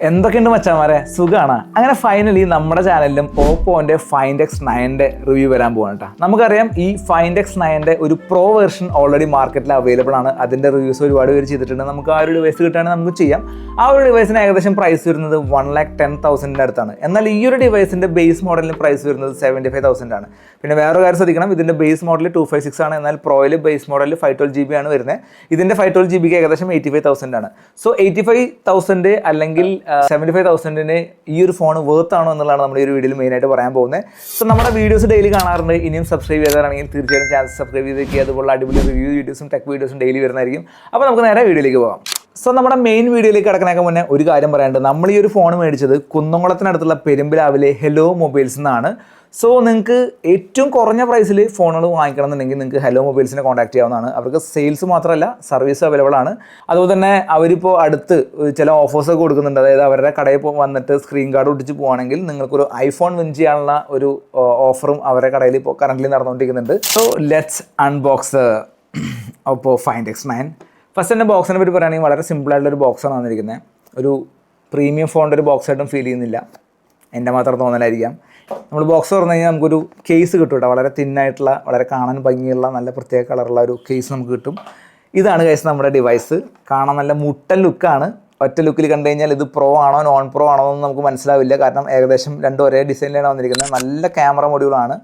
എന്തൊക്കെയുണ്ട് മച്ചാമാരെ? സുഖമാണ് അങ്ങനെ ഫൈനലി നമ്മുടെ ചാനലിലും ഓപ്പോന്റെ ഫൈൻഡ് എക്സ് നയന്റെ റിവ്യൂ വരാൻ പോകണം കേട്ടോ നമുക്കറിയാം ഈ ഫൈൻഡ് എക്സ് നയന്റെ ഒരു പ്രോ വേർഷൻ ഓൾറെഡി മാർക്കറ്റിൽ അവൈലബിൾ ആണ്. അതിന്റെ റിവ്യൂസ് ഒരുപാട് പേര് ചെയ്തിട്ടുണ്ട്. നമുക്ക് ആ ഒരു ഡിവൈസ് കിട്ടുകയാണെങ്കിൽ നമുക്ക് ചെയ്യാം. ആ ഒരു ഡിവൈസിന് ഏകദേശം പ്രൈസ് വരുന്നത് വൺ ലാക്ക് ടെൻ തൗസൻഡിന്റെ അടുത്താണ്. എന്നാൽ ഈ ഒരു ഡിവൈസിന്റെ ബേസ് മോഡലിന് പ്രൈസ് വരുന്നത് സെവന്റി ഫൈവ് തൗസൻഡ് ആണ്. പിന്നെ വേറൊരു കാര്യം ശ്രദ്ധിക്കണം. ഇതിന്റെ base model two five six ആണ്. എന്നാൽ പ്രോയിൽ base model five twelve G B ആണ് വരുന്നത്. ഇതിന്റെ ഫൈവ് ട്വൽവ് ജി ബിക്ക് ഏകദേശം എയ്റ്റി ഫൈവ് തൗസൻഡ് ആണ്. സോ എയ്റ്റി ഫൈവ് തൗസൻഡ് അല്ലെങ്കിൽ സെവന്റി ഫൈവ് തൗസൻഡിന് ഈ ഒരു ഫോൺ വേർത്ത് ആണോ എന്നുള്ളതാണ് നമ്മൾ ഈ ഒരു വീഡിയോയിൽ മെയിനായിട്ട് പറയാൻ പോകുന്നത്. സോ നമ്മുടെ വീഡിയോസ് ഡെയിലി കാണാറുണ്ട്. ഇനിയും സബ്സ്ക്രൈബ് ചെയ്താണെങ്കിൽ തീർച്ചയായും ചാനൽ സബ്സ്ക്രൈബ് ചെയ്ത് വെക്കുക. അതുപോലെ അടിപൊളി റിവ്യൂ വീഡിയോസും ടെക് വീഡിയോസും ഡെയിലി വരുന്നതായിരിക്കും. അപ്പോൾ നമുക്ക് നേരെ വീഡിയോയിലേക്ക് പോകാം. സോ നമ്മുടെ മെയിൻ വീഡിയോയിലേക്ക് കിടക്കണേക്ക് മുന്നേ ഒരു കാര്യം പറയാനുണ്ട്. നമ്മൾ ഈ ഒരു ഫോൺ മേടിച്ചത് കുന്നംകുളത്തിനടുത്തുള്ള പെരുമ്പിലാവിലെ ഹെലോ മൊബൈൽസ് എന്നാണ് സോ നിങ്ങൾക്ക് ഏറ്റവും കുറഞ്ഞ പ്രൈസിൽ ഫോണുകൾ വാങ്ങിക്കണം എന്നുണ്ടെങ്കിൽ നിങ്ങൾക്ക് ഹലോ മൊബൈൽസിനെ കോൺടാക്ട് ചെയ്യാവുന്നതാണ്. അവർക്ക് സെയിൽസ് മാത്രമല്ല സർവീസ് അവൈലബിൾ ആണ്. അതുപോലെ തന്നെ അവരിപ്പോൾ അടുത്ത് ചില ഓഫേഴ്സ് ഒക്കെ കൊടുക്കുന്നുണ്ട്. അതായത് അവരുടെ കടയിൽ വന്നിട്ട് സ്ക്രീൻ കാർഡ് ഒട്ടിച്ച് പോവുകയാണെങ്കിൽ നിങ്ങൾക്കൊരു ഐഫോൺ വിൻ ചെയ്യാനുള്ള ഒരു ഓഫറും അവരുടെ കടയിൽ ഇപ്പോൾ കറന്റ് നടന്നുകൊണ്ടിരിക്കുന്നുണ്ട്. സോ ലെറ്റ്സ് അൺബോക്സ് അപ്പോൾ ഫൈൻഡ് എക്സ് നയൻ ഫസ്റ്റ് തന്നെ ബോക്സിനെ പറ്റി പറയുകയാണെങ്കിൽ വളരെ സിമ്പിളായിട്ടുള്ള ഒരു ബോക്സാണ് വന്നിരിക്കുന്നത്. ഒരു പ്രീമിയം ഫോണിന്റെ ഒരു ബോക്സ് ആയിട്ടും ഫീൽ ചെയ്യുന്നില്ല. എന്റെ മാത്രം തോന്നലായിരിക്കാം. നമ്മൾ ബോക്സ് തുറന്നു കഴിഞ്ഞാൽ നമുക്കൊരു കേസ് കിട്ടും കേട്ടോ. വളരെ തിന്നായിട്ടുള്ള വളരെ കാണാൻ ഭംഗിയുള്ള നല്ല പ്രത്യേക കളറുള്ള ഒരു കേസ് നമുക്ക് കിട്ടും. ഇതാണ് കേസ് നമ്മുടെ ഡിവൈസ് കാണാൻ നല്ല മുട്ടൻ ലുക്കാണ് ഒറ്റ ലുക്കിൽ കണ്ടു കഴിഞ്ഞാൽ ഇത് പ്രോ ആണോ നോൺ പ്രോ ആണോ എന്ന് നമുക്ക് മനസ്സിലാവില്ല. കാരണം ഏകദേശം രണ്ടും ഒരേ ഡിസൈനിലാണ് വന്നിരിക്കുന്നത്. നല്ല ക്യാമറ മൊഡ്യൂളാണ്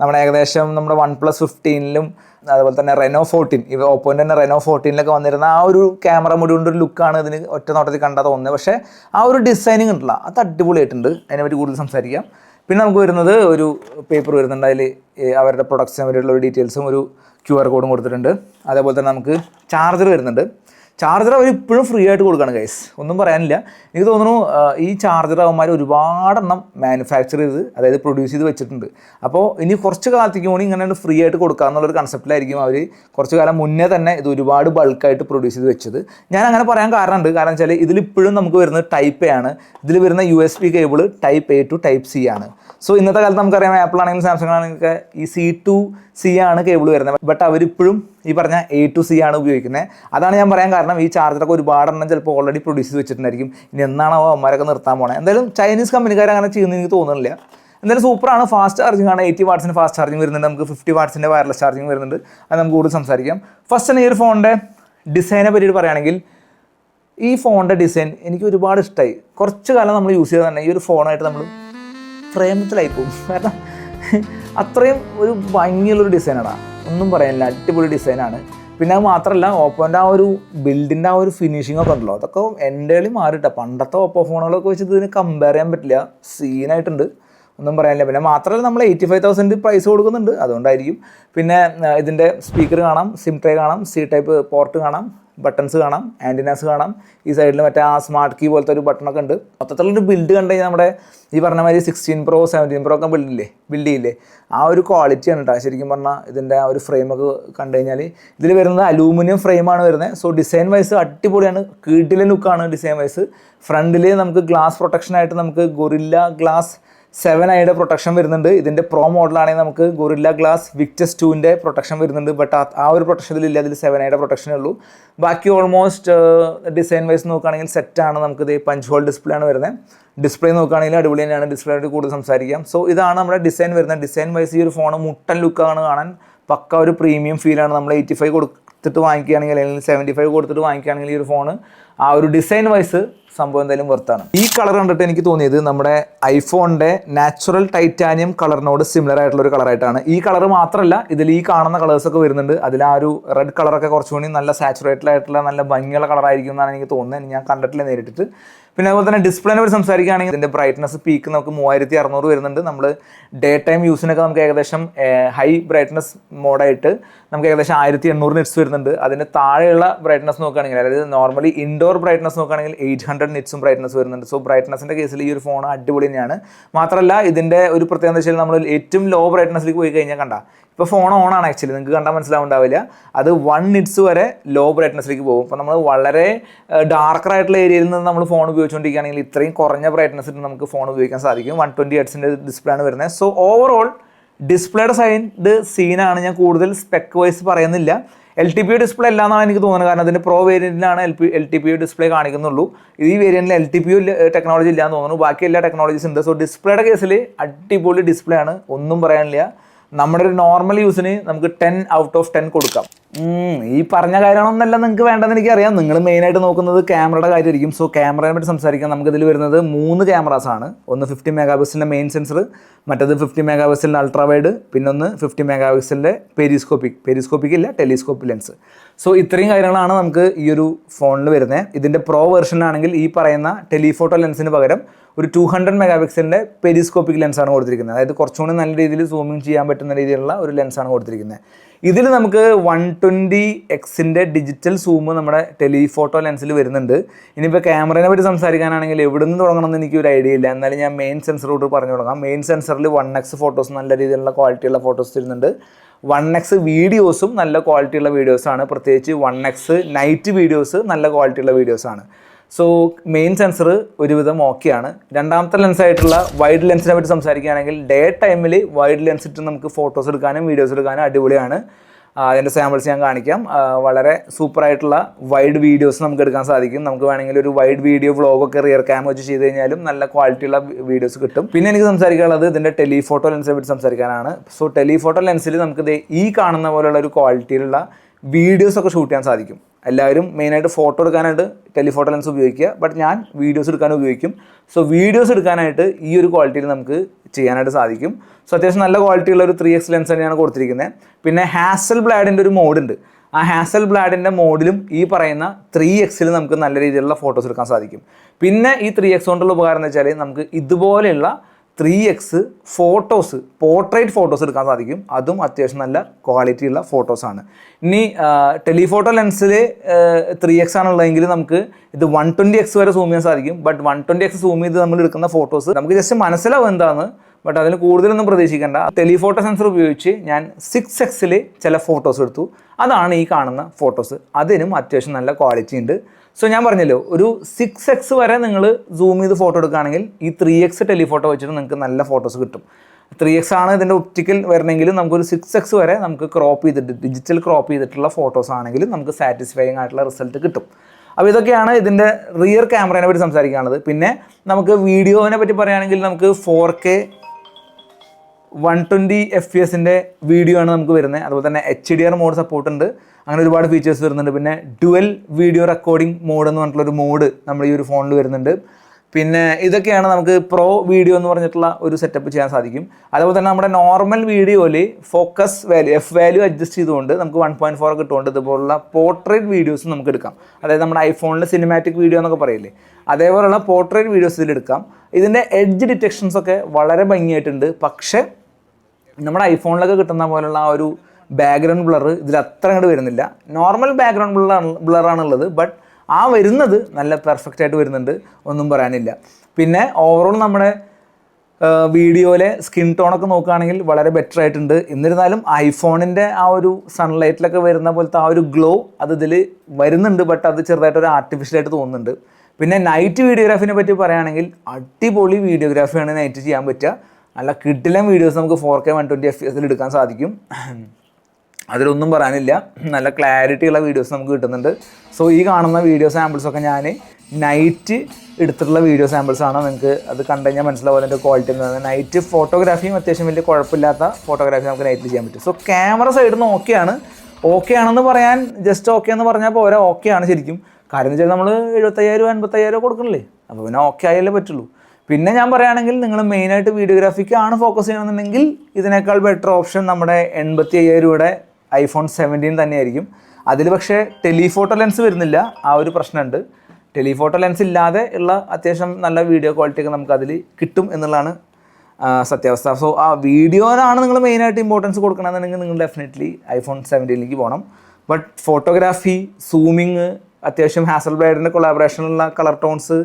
നമ്മുടെ ഏകദേശം നമ്മുടെ വൺ പ്ലസ് ഫിഫ്റ്റീനിലും അതുപോലെ തന്നെ റെനോ ഫോർട്ടീൻ ഇവ ഓപ്പോന്റെ തന്നെ റെനോ ഫോർട്ടീനിലൊക്കെ വന്നിരുന്ന ആ ഒരു ക്യാമറ മുടി ഒരു ലുക്കാണ് ഇതിന് ഒറ്റ നോട്ടത്തിൽ കണ്ടാൽ തോന്നുന്നത് പക്ഷേ ആ ഒരു ഡിസൈനിങ് ഉണ്ടല്ലോ അത് അടിപൊളിയായിട്ടുണ്ട്. അതിനെപ്പറ്റി കൂടുതൽ സംസാരിക്കാം. പിന്നെ നമുക്ക് വരുന്നത് ഒരു പേപ്പർ വരുന്നുണ്ട്. അതിൽ അവരുടെ പ്രൊഡക്ട്സിനെ പറ്റിയുള്ള ഒരു ഡീറ്റെയിൽസും ഒരു ക്യു ആർ കോഡും കൊടുത്തിട്ടുണ്ട്. അതേപോലെ തന്നെ നമുക്ക് ചാർജർ വരുന്നുണ്ട്. ചാർജർ അവർ ഇപ്പോഴും ഫ്രീ ആയിട്ട് കൊടുക്കുകയാണ് ഗൈസ് ഒന്നും പറയാനില്ല. എനിക്ക് തോന്നുന്നു ഈ ചാർജർ അവന്മാർ ഒരുപാടെണ്ണം മാനുഫാക്ചർ ചെയ്ത് അതായത് പ്രൊഡ്യൂസ് ചെയ്ത് വെച്ചിട്ടുണ്ട്. അപ്പോൾ ഇനി കുറച്ച് കാലത്തേക്ക് കൂടി ഇങ്ങനെ ഫ്രീ ആയിട്ട് കൊടുക്കുക എന്നുള്ളൊരു കൺസെപ്റ്റിലായിരിക്കും അവർ കുറച്ച് കാലം മുന്നേ തന്നെ ഇത് ഒരുപാട് ബൾക്കായിട്ട് പ്രൊഡ്യൂസ് ചെയ്ത് വെച്ചത്. ഞാൻ അങ്ങനെ പറയാൻ കാരണമുണ്ട്. കാരണം വെച്ചാൽ ഇതിൽ ഇപ്പോഴും നമുക്ക് വരുന്നത് ടൈപ്പ് എ ആണ്. ഇതിൽ വരുന്ന U S B cable type A to type C ആണ്. സോ ഇന്നത്തെ കാലത്ത് നമുക്കറിയാം ആപ്പിൾ ആണെങ്കിലും സാംസങ് ആണെങ്കിലും ഈ സി ടു സി ആണ് കേബിൾ വരുന്നത്. ബട്ട് അവരിപ്പോഴും ഈ പറഞ്ഞ എ ടു സി ആണ് ഉപയോഗിക്കുന്നത് അതാണ് ഞാൻ പറയാൻ കാരണം ഈ ചാർജറൊക്കെ ഒരുപാട് ഒരുപാടെണ്ണം ചിലപ്പോൾ ഓൾറെഡി പ്രൊഡ്യൂസ് വെച്ചിട്ടുണ്ടായിരിക്കും. ഇനി എന്നാണോ അവന്മാരൊക്കെ നിർത്താൻ പോണേ. എന്തായാലും ചൈനീസ് കമ്പനിക്കാർ അങ്ങനെ ചെയ്യുന്നത് എനിക്ക് തോന്നുന്നില്ല. എന്തായാലും സൂപ്പറാണ് ഫാസ്റ്റ് ചാർജിംഗ് ആണ്. എയ്റ്റി വാട്സിന് ഫാസ്റ്റ് ചാർജിങ് വരുന്നുണ്ട്. നമുക്ക് ഫിഫ്റ്റി വാട്സിന്റെ വയർലെസ് ചാർജിങ് വരുന്നുണ്ട്. അത് നമുക്ക് കൂടുതൽ സംസാരിക്കാം. ഫസ്റ്റ് തന്നെ ഈ ഒരു ഫോണിന്റെ ഡിസൈനെ പറ്റിയിട്ട് പറയുകയാണെങ്കിൽ ഈ ഫോണിന്റെ ഡിസൈൻ എനിക്ക് ഒരുപാട് ഇഷ്ടമായി കുറച്ച് കാലം നമ്മൾ യൂസ് ചെയ്ത് തന്നെ ഈ ഒരു ഫോണായിട്ട് നമ്മൾ പ്രേമത്തിലായി പോകും കാരണം അത്രയും ഒരു ഭംഗിയുള്ളൊരു ഡിസൈനാണ് ഒന്നും പറയാനില്ല. അടിപൊളി ഡിസൈനാണ് പിന്നെ അത് മാത്രമല്ല ഓപ്പോന്റെ ആ ഒരു ബിൽഡിന്റെ ആ ഒരു ഫിനിഷിംഗ് ഒക്കെ ഉണ്ടല്ലോ. അതൊക്കെ എന്റെ മാറിയിട്ട. പണ്ടത്തെ ഓപ്പോ ഫോണുകളൊക്കെ വെച്ച് ഇതിന് കമ്പയർ ചെയ്യാൻ പറ്റില്ല. സീനായിട്ടുണ്ട് ഒന്നും പറയാനില്ല. പിന്നെ മാത്രമല്ല നമ്മൾ എയ്റ്റി ഫൈവ് തൗസൻഡ് പ്രൈസ് കൊടുക്കുന്നുണ്ട്. അതുകൊണ്ടായിരിക്കും. പിന്നെ ഇതിന്റെ സ്പീക്കർ കാണാം സിം ട്രേ കാണാം സി ടൈപ്പ് പോർട്ട് കാണാം. ബട്ടൺസ് കാണാം ആന്റിനാസ് കാണാം. ഈ സൈഡിൽ മറ്റേ ആ സ്മാർട്ട് കീ പോലത്തെ ഒരു ബട്ടണൊക്കെ ഉണ്ട്. മൊത്തത്തിലൊരു ബിൽഡ് കണ്ടു നമ്മുടെ ഈ പറഞ്ഞ മാതിരി സിക്സ്റ്റീൻ പ്രോ സെവന്റീൻ പ്രോ ഒക്കെ ബിൽഡ് ഇല്ലേ? ബിൽഡ് ചെയ്യില്ലേ? ആ ഒരു ക്വാളിറ്റിയാണ് കേട്ടോ ശരിക്കും പറഞ്ഞാൽ ഇതിന്റെ ആ ഒരു ഫ്രെയിമൊക്കെ കണ്ടു കഴിഞ്ഞാൽ ഇതിൽ വരുന്നത് അലൂമിനിയം ഫ്രെയിമാണ് വരുന്നത് സോ ഡിസൈൻ വൈസ് അടിപൊളിയാണ്. കീട്ടിലെ ലുക്കാണ് ഡിസൈൻ വൈസ് ഫ്രണ്ടിൽ നമുക്ക് ഗ്ലാസ് പ്രൊട്ടക്ഷനായിട്ട് നമുക്ക് ഗൊറില്ല ഗ്ലാസ് സെവൻ ഐയുടെ പ്രൊട്ടക്ഷൻ വരുന്നുണ്ട്. ഇതിന്റെ പ്രോ മോഡലാണെങ്കിൽ നമുക്ക് ഗൊറില്ല ഗ്ലാസ് വിക്ടസ് ടുവിന്റെ പ്രൊട്ടക്ഷൻ വരുന്നുണ്ട്. ബട്ട് ആ ഒരു പ്രൊട്ടക്ഷൻ ഇതിലില്ല. അതിൽ സെവൻ ഐയുടെ പ്രൊട്ടക്ഷനേ ഉള്ളൂ. ബാക്കി ഓൾമോസ്റ്റ് ഡിസൈൻ വൈസ് നോക്കുകയാണെങ്കിൽ സെറ്റാണ് നമുക്ക് ഇത് പഞ്ച് ഹോൾ ഡിസ്പ്ലേ ആണ് വരുന്നത് ഡിസ്പ്ലേ നോക്കുകയാണെങ്കിൽ അടിപൊളി തന്നെയാണ്. ഡിസ്പ്ലേ ആയിട്ട് കൂടുതൽ സംസാരിക്കാം. സോ ഇതാണ് നമ്മുടെ ഡിസൈൻ വരുന്നത്. ഡിസൈൻ വൈസ് ഈ ഒരു ഫോൺ മുട്ടൻ ലുക്കാണ് കാണാൻ പക്ക ഒരു പ്രീമിയം ഫീലാണ് നമ്മൾ എയ്റ്റി ഫൈവ് കൊടുത്തിട്ട് വാങ്ങിക്കുകയാണെങ്കിൽ അല്ലെങ്കിൽ സെവന്റി ഫൈവ് കൊടുത്തിട്ട് വാങ്ങിക്കുകയാണെങ്കിൽ ഈ ഒരു ഫോൺ ആ ഒരു ഡിസൈൻ വൈസ് സംഭവം എന്തായാലും വർത്താണ് ഈ കളർ കണ്ടിട്ട് എനിക്ക് തോന്നിയത് നമ്മുടെ ഐഫോണിന്റെ നാച്ചുറൽ ടൈറ്റാനിയം കളറിനോട് സിമിലർ ആയിട്ടുള്ള ഒരു കളറായിട്ടാണ് ഈ കളർ മാത്രമല്ല ഇതിൽ ഈ കാണുന്ന കളേഴ്സ് ഒക്കെ വരുന്നുണ്ട്. അതിൽ ആ ഒരു റെഡ് കളറൊക്കെ കുറച്ചുകൂടി നല്ല സാച്ചുറേറ്റഡ് ആയിട്ടുള്ള നല്ല ഭംഗിയുള്ള കളറായിരിക്കും എന്നാണ് എനിക്ക് തോന്നുന്നത്. ഞാൻ കണ്ടിട്ടില്ല നേരിട്ടിട്ട്. പിന്നെ അതുപോലെ തന്നെ ഡിസ്പ്ലേനെ പറ്റി സംസാരിക്കുകയാണെങ്കിൽ ഇതിന്റെ ബ്രൈറ്റ്നസ് പീക്ക് നമുക്ക് മൂവായിരത്തി അറുന്നൂറ് വരുന്നുണ്ട്. നമ്മൾ ഡേ ടൈം യൂസിനൊക്കെ നമുക്ക് ഏകദേശം ഹൈ ബ്രൈറ്റ്നസ് മോഡായിട്ട് നമുക്ക് ഏകദേശം ആയിരത്തി എണ്ണൂറ് നിറ്റ്സ് വരുന്നുണ്ട്. അതിന് താഴെയുള്ള ബ്രൈറ്റ്നസ് നോക്കുകയാണെങ്കിൽ അതായത് നോർമലി ഇൻഡോർ ബ്രൈറ്റ്നസ് നോക്കുകയാണെങ്കിൽ എയ്റ്റ് ഹൺഡ്രഡ് നിറ്റ്സും ബ്രൈറ്റ്നസ് വരുന്നുണ്ട്. സോ ബ്രൈറ്റ്നസിന്റെ കേസിൽ ഈ ഒരു ഫോൺ അടിപൊളി തന്നെയാണ്. മാത്രമല്ല ഇതിന്റെ ഒരു പ്രത്യേകത എന്ന് വെച്ചാൽ നമ്മൾ ഏറ്റവും ലോ ബ്രൈറ്റ്നസ്സിലേക്ക് പോയി കഴിഞ്ഞാൽ കണ്ട ഇപ്പോൾ ഫോൺ ഓൺ ആണ് ആക്ച്വലി നിങ്ങൾക്ക് കണ്ടാൽ മനസ്സിലാവുണ്ടാവില്ല. അത് വൺ നിറ്റ്സ് വരെ ലോ ബ്രൈറ്റ്നസ്സിലേക്ക് പോകും. അപ്പോൾ നമ്മൾ വളരെ ഡാർക്കർ ആയിട്ടുള്ള ഏരിയയിൽ നിന്ന് നമ്മൾ ഫോൺ ഉപയോഗിച്ചുകൊണ്ടിരിക്കുകയാണെങ്കിൽ ഇത്രയും കുറഞ്ഞ ബ്രൈറ്റ്നസ്സിൽ നമുക്ക് ഫോൺ ഉപയോഗിക്കാൻ സാധിക്കും. വൺ ട്വന്റി ഡിസ്പ്ലേ ആണ് വരുന്നത്. സോ ഓവറോൾ ഡിസ്പ്ലേയുടെ സൈഡ് സീനാണ് ഞാൻ കൂടുതൽ സ്പെക്ക് വൈസ് പറയുന്നില്ല. എൽ ടി പി ഡിസ്പ്ലേ അല്ല എന്നാണ് എനിക്ക് തോന്നുന്നത്. കാരണം അതിന്റെ pro വേരിയന്റിലാണ് L P L T P display കാണിക്കുന്നുള്ളൂ. ഈ വേരിയന്റിൽ എൽ ടി പി ടെക്നോളജി ഇല്ല എന്ന് തോന്നുന്നു. ബാക്കി എല്ലാ ടെക്നോളജീസ് ഉണ്ട്. സോ ഡിസ്പ്ലേയുടെ കേസിൽ അടിപൊളി ഡിസ്പ്ലേ ആണ്. ഒന്നും പറയാനില്ല. നമ്മുടെ ഒരു നോർമൽ യൂസിന് നമുക്ക് ടെൻ ഔട്ട് ഓഫ് ടെൻ കൊടുക്കാം. ഈ പറഞ്ഞ കാര്യങ്ങളൊന്നല്ല നിങ്ങൾക്ക് വേണ്ടെന്ന് എനിക്കറിയാം. നിങ്ങൾ മെയിനായിട്ട് നോക്കുന്നത് ക്യാമറയുടെ കാര്യമായിരിക്കും. സോ ക്യാമറയെ പറ്റി സംസാരിക്കാം. നമുക്ക് ഇതിൽ വരുന്നത് മൂന്ന് ക്യാമറാസ് ആണ്. ഒന്ന് ഫിഫ്റ്റി മെഗാ പിക്സലിന്റെ മെയിൻ സെൻസർ മറ്റേത് ഫിഫ്റ്റി മെഗാ പിക്സലിന്റെ അൾട്രാ വൈഡ് പിന്നെ ഒന്ന് ഫിഫ്റ്റി മെഗാ പിക്സലിന്റെ പെരിസ്കോപ്പിക് പെരിസ്കോപ്പിക് ഇല്ല ടെലിസ്കോപ്പ് ലെൻസ് സോ ഇത്രയും കാര്യങ്ങളാണ് നമുക്ക് ഈ ഒരു ഫോണിൽ വരുന്നത് ഇതിന്റെ പ്രോ വെർഷനാണെങ്കിൽ ഈ പറയുന്ന ടെലിഫോട്ടോ ലെൻസിന് പകരം ഒരു ടു ഹൺഡ്രഡ് മെഗാ പിക്സലിന്റെ പെരിസ്കോപ്പിക് ലെൻസാണ് കൊടുത്തിരിക്കുന്നത്. അതായത് കുറച്ചുകൂടി നല്ല രീതിയിൽ സൂമിങ് ചെയ്യാൻ പറ്റുന്ന രീതിയിലുള്ള ഒരു ലെൻസാണ് കൊടുത്തിരിക്കുന്നത്. ഇതിൽ നമുക്ക് വൺ ട്വന്റി എക്സിന്റെ ഡിജിറ്റൽ സൂം നമ്മുടെ ടെലിഫോട്ടോ ലെൻസിൽ വരുന്നുണ്ട്. ഇനിയിപ്പോൾ ക്യാമറയെ പറ്റി സംസാരിക്കാനാണെങ്കിൽ എവിടെ നിന്ന് തുടങ്ങണമെന്ന് എനിക്ക് ഒരു ഐഡിയ ഇല്ല. എന്നാലും ഞാൻ മെയിൻ സെൻസറോട്ട് പറഞ്ഞു തുടങ്ങാം. മെയിൻ സെൻസറിൽ വൺ എക്സ് ഫോട്ടോസ് നല്ല രീതിയിലുള്ള ക്വാളിറ്റിയുള്ള ഫോട്ടോസ് തരുന്നുണ്ട്. വൺ എക്സ് വീഡിയോസും നല്ല ക്വാളിറ്റിയുള്ള വീഡിയോസാണ് പ്രത്യേകിച്ച് വൺ എക്സ് നൈറ്റ് വീഡിയോസ് നല്ല ക്വാളിറ്റിയുള്ള വീഡിയോസാണ് സോ മെയിൻ സെൻസർ ഒരുവിധം ഓക്കെയാണ് രണ്ടാമത്തെ ലെൻസ് ആയിട്ടുള്ള വൈഡ് ലെൻസിനെ പറ്റി സംസാരിക്കുകയാണെങ്കിൽ ഡേ ടൈമിൽ വൈഡ് ലെൻസ് ഇട്ട് നമുക്ക് ഫോട്ടോസ് എടുക്കാനും വീഡിയോസ് എടുക്കാനും അടിപൊളിയാണ്. അതിന്റെ സാമ്പിൾസ് ഞാൻ കാണിക്കാം. വളരെ സൂപ്പറായിട്ടുള്ള വൈഡ് വീഡിയോസ് നമുക്ക് എടുക്കാൻ സാധിക്കും. നമുക്ക് വേണമെങ്കിൽ ഒരു വൈഡ് വീഡിയോ വ്ളോഗൊക്കെ റിയർ ക്യാം വെച്ച് ചെയ്ത് കഴിഞ്ഞാലും നല്ല ക്വാളിറ്റിയുള്ള വീഡിയോസ് കിട്ടും. പിന്നെ എനിക്ക് സംസാരിക്കാനുള്ളത് ഇതിന്റെ ടെലിഫോട്ടോ ലെൻസിനെ പറ്റി സംസാരിക്കാനാണ്. സോ ടെലിഫോട്ടോ ലെൻസിൽ നമുക്ക് ഈ കാണുന്ന പോലെയുള്ള ഒരു ക്വാളിറ്റിയിലുള്ള വീഡിയോസ് ഒക്കെ ഷൂട്ട് ചെയ്യാൻ സാധിക്കും. എല്ലാവരും മെയിനായിട്ട് ഫോട്ടോ എടുക്കാനായിട്ട് ടെലിഫോട്ടോ ലെൻസ് ഉപയോഗിക്കുക. ബട്ട് ഞാൻ വീഡിയോസ് എടുക്കാൻ ഉപയോഗിക്കും. സോ വീഡിയോസ് എടുക്കാനായിട്ട് ഈ ഒരു ക്വാളിറ്റിയിൽ നമുക്ക് ചെയ്യാനായിട്ട് സാധിക്കും. സോ അത്യാവശ്യം നല്ല ക്വാളിറ്റിയുള്ള ഒരു ത്രീ എക്സ് ലെൻസ് തന്നെയാണ് കൊടുത്തിരിക്കുന്നത് പിന്നെ ഹാസൽ ബ്ലാഡിന്റെ ഒരു മോഡുണ്ട് ആ ഹാസൽ ബ്ലാഡിന്റെ മോഡിലും ഈ പറയുന്ന ത്രീ എക്സിൽ നമുക്ക് നല്ല രീതിയിലുള്ള ഫോട്ടോസ് എടുക്കാൻ സാധിക്കും. പിന്നെ ഈ ത്രീ എക്സ് കൊണ്ടുള്ള ഉപകാരം എന്ന് വെച്ചാൽ നമുക്ക് ഇതുപോലെയുള്ള three X photos portrait photos എടുക്കാൻ സാധിക്കും. അതും അത്യാവശ്യം നല്ല ക്വാളിറ്റി ക്വാളിറ്റിയുള്ള ഫോട്ടോസാണ് ഇനി ടെലിഫോട്ടോ ലെൻസിൽ ത്രീ എക്സ് ആണുള്ളതെങ്കിൽ നമുക്ക് ഇത് വൺ ട്വന്റി എക്സ് വരെ സൂം ചെയ്യാൻ സാധിക്കും. But one twenty X zoom ചെയ്ത് നമ്മൾ എടുക്കുന്ന ഫോട്ടോസ് നമുക്ക് ജസ്റ്റ് മനസ്സിലാവും എന്താണ് ബട്ട് അതിന് കൂടുതലൊന്നും പ്രതീക്ഷിക്കേണ്ട. ടെലിഫോട്ടോ സെൻസർ ഉപയോഗിച്ച് ഞാൻ സിക്സ് എക്സിൽ ചില ഫോട്ടോസ് എടുത്തു. അതാണ് ഈ കാണുന്ന ഫോട്ടോസ് അതിനും അത്യാവശ്യം നല്ല ക്വാളിറ്റി ഉണ്ട്. സോ ഞാൻ പറഞ്ഞല്ലോ ഒരു സിക്സ് എക്സ് വരെ നിങ്ങൾ സൂം ചെയ്ത് ഫോട്ടോ എടുക്കുകയാണെങ്കിൽ ഈ ത്രീ എക്സ് ടെലിഫോട്ടോ വെച്ചിട്ട് നിങ്ങൾക്ക് നല്ല ഫോട്ടോസ് കിട്ടും. ത്രീ എക്സ് ആണ് ഇതിന്റെ ഒപ്റ്റിക്കൽ വരണമെങ്കിലും നമുക്കൊരു സിക്സ് എക്സ് വരെ നമുക്ക് ക്രോപ്പ് ചെയ്തിട്ട് ഡിജിറ്റൽ ക്രോപ്പ് ചെയ്തിട്ടുള്ള ഫോട്ടോസ് ആണെങ്കിലും നമുക്ക് സാറ്റിസ്ഫൈങ് ആയിട്ടുള്ള റിസൾട്ട് കിട്ടും. അപ്പോൾ ഇതൊക്കെയാണ് ഇതിന്റെ റിയർ ക്യാമറേനെ പറ്റി സംസാരിക്കാനുള്ളത്. പിന്നെ നമുക്ക് വീഡിയോനെ പറ്റി പറയുകയാണെങ്കിൽ നമുക്ക് four K one twenty F P എസിന്റെ വീഡിയോ ആണ് നമുക്ക് വരുന്നത്. അതുപോലെ തന്നെ H D R mode support ഉണ്ട്. അങ്ങനെ ഒരുപാട് ഫീച്ചേഴ്സ് വരുന്നുണ്ട്. പിന്നെ ഡുവൽ വീഡിയോ റെക്കോർഡിംഗ് മോഡ് എന്ന് പറഞ്ഞിട്ടുള്ള ഒരു മോഡ് നമ്മുടെ ഈ ഒരു ഫോണിൽ വരുന്നുണ്ട്. പിന്നെ ഇതൊക്കെയാണ് നമുക്ക് പ്രോ വീഡിയോ എന്ന് പറഞ്ഞിട്ടുള്ള ഒരു സെറ്റപ്പ് ചെയ്യാൻ സാധിക്കും. അതുപോലെ തന്നെ നമ്മുടെ നോർമൽ വീഡിയോയിൽ focus value F value adjust ചെയ്തുകൊണ്ട് നമുക്ക് വൺ പോയിന്റ് ഫോർ കിട്ടുകൊണ്ട് ഇതുപോലുള്ള പോർട്രേറ്റ് വീഡിയോസ് നമുക്ക് എടുക്കാം. അതായത് നമ്മുടെ ഐഫോണിൽ സിനിമാറ്റിക് വീഡിയോ എന്നൊക്കെ പറയില്ലേ? അതേപോലെയുള്ള പോർട്രേറ്റ് വീഡിയോസ് ഇതിലെടുക്കാം ഇതിന്റെ എഡ്ജ് ഡിറ്റക്ഷൻസ് ഒക്കെ വളരെ ഭംഗിയായിട്ടുണ്ട്. പക്ഷേ നമ്മുടെ ഐഫോണിലൊക്കെ കിട്ടുന്ന പോലുള്ള ആ ഒരു ബാക്ക്ഗ്രൗണ്ട് ബ്ലർ ഇതിൽ അത്ര അങ്ങോട്ട് വരുന്നില്ല. നോർമൽ ബാക്ക്ഗ്രൗണ്ട് ബ്ലർ ബ്ലറാണുള്ളത് ബട്ട് ആ വരുന്നത് നല്ല പെർഫെക്റ്റ് ആയിട്ട് വരുന്നുണ്ട് ഒന്നും പറയാനില്ല. പിന്നെ ഓവറോൾ നമ്മുടെ വീഡിയോയിലെ സ്കിൻ ടോണൊക്കെ നോക്കുകയാണെങ്കിൽ വളരെ ബെറ്റർ ആയിട്ടുണ്ട്. എന്നിരുന്നാലും ഐഫോണിന്റെ ആ ഒരു സൺലൈറ്റിലൊക്കെ വരുന്ന പോലത്തെ ആ ഒരു ഗ്ലോ അത് ഇതിൽ വരുന്നുണ്ട് ബട്ട് അത് ചെറുതായിട്ട് ഒരു ആർട്ടിഫിഷ്യലായിട്ട് തോന്നുന്നുണ്ട്. പിന്നെ നൈറ്റ് വീഡിയോഗ്രാഫിനെ പറ്റി പറയുകയാണെങ്കിൽ അടിപൊളി വീഡിയോഗ്രാഫിയാണ് നൈറ്റ് ചെയ്യാൻ പറ്റുക. നല്ല കിട്ടിലം വീഡിയോസ് നമുക്ക് four K one twenty F എസിൽ എടുക്കാൻ സാധിക്കും. അതിലൊന്നും പറയാനില്ല. നല്ല ക്ലാരിറ്റി ഉള്ള വീഡിയോസ് നമുക്ക് കിട്ടുന്നുണ്ട്. സോ ഈ കാണുന്ന വീഡിയോ സാമ്പിൾസൊക്കെ ഞാൻ നൈറ്റ് എടുത്തിട്ടുള്ള വീഡിയോ സാമ്പിൾസ് ആണ്. നിങ്ങൾക്ക് അത് കണ്ടു കഴിഞ്ഞാൽ മനസ്സിലാവും അതിന്റെ ക്വാളിറ്റി എന്ന് നൈറ്റ് ഫോട്ടോഗ്രാഫിയും അത്യാവശ്യം വലിയ കുഴപ്പമില്ലാത്ത ഫോട്ടോഗ്രാഫി നമുക്ക് നൈറ്റിൽ ചെയ്യാൻ പറ്റും. സോ ക്യാമറ സൈഡിൽ നിന്ന് ഓക്കെയാണ് ഓക്കെ ആണെന്ന് പറയാൻ ജസ്റ്റ് ഓക്കെ എന്ന് പറഞ്ഞാൽ പോരാ. ഓക്കെ ആണ് ശരിക്കും. കാര്യം എന്ന് വെച്ചാൽ നമ്മൾ എഴുപത്തയ്യായിരം അൻപത്തയ്യായിരം കൊടുക്കണില്ലേ? അപ്പോൾ പിന്നെ ഓക്കെ ആയാലേ പറ്റുള്ളൂ. പിന്നെ ഞാൻ പറയുകയാണെങ്കിൽ നിങ്ങൾ മെയിനായിട്ട് ആണ് ഫോക്കസ് ചെയ്യണമെന്നുണ്ടെങ്കിൽ ഇതിനേക്കാൾ ബെറ്റർ ഓപ്ഷൻ നമ്മുടെ എൺപത്തി അയ്യായിരം രൂപയുടെ ഐഫോൺ സെവന്റീൻ തന്നെയായിരിക്കും. അതിൽ പക്ഷേ ടെലിഫോട്ടോ ലെൻസ് വരുന്നില്ല. ആ ഒരു പ്രശ്നമുണ്ട്. ടെലിഫോട്ടോ ലെൻസ് ഇല്ലാതെ ഉള്ള അത്യാവശ്യം നല്ല വീഡിയോ ക്വാളിറ്റി ഒക്കെ നമുക്ക് അതിൽ കിട്ടും എന്നുള്ളതാണ് സത്യാവസ്ഥ. സോ ആ വീഡിയോനാണ് നിങ്ങൾ മെയിനായിട്ട് ഇമ്പോർട്ടൻസ് കൊടുക്കണമെന്നുണ്ടെങ്കിൽ നിങ്ങൾ ഡെഫിനറ്റ്ലി ഐഫോൺ സെവന്റീനിലേക്ക് പോകണം. ബട്ട് ഫോട്ടോഗ്രാഫി സൂമിങ് അത്യാവശ്യം ഹാസൽ ബ്രൈഡിന്റെ കൊളാബറേഷനുള്ള കളർ ടോൺസ്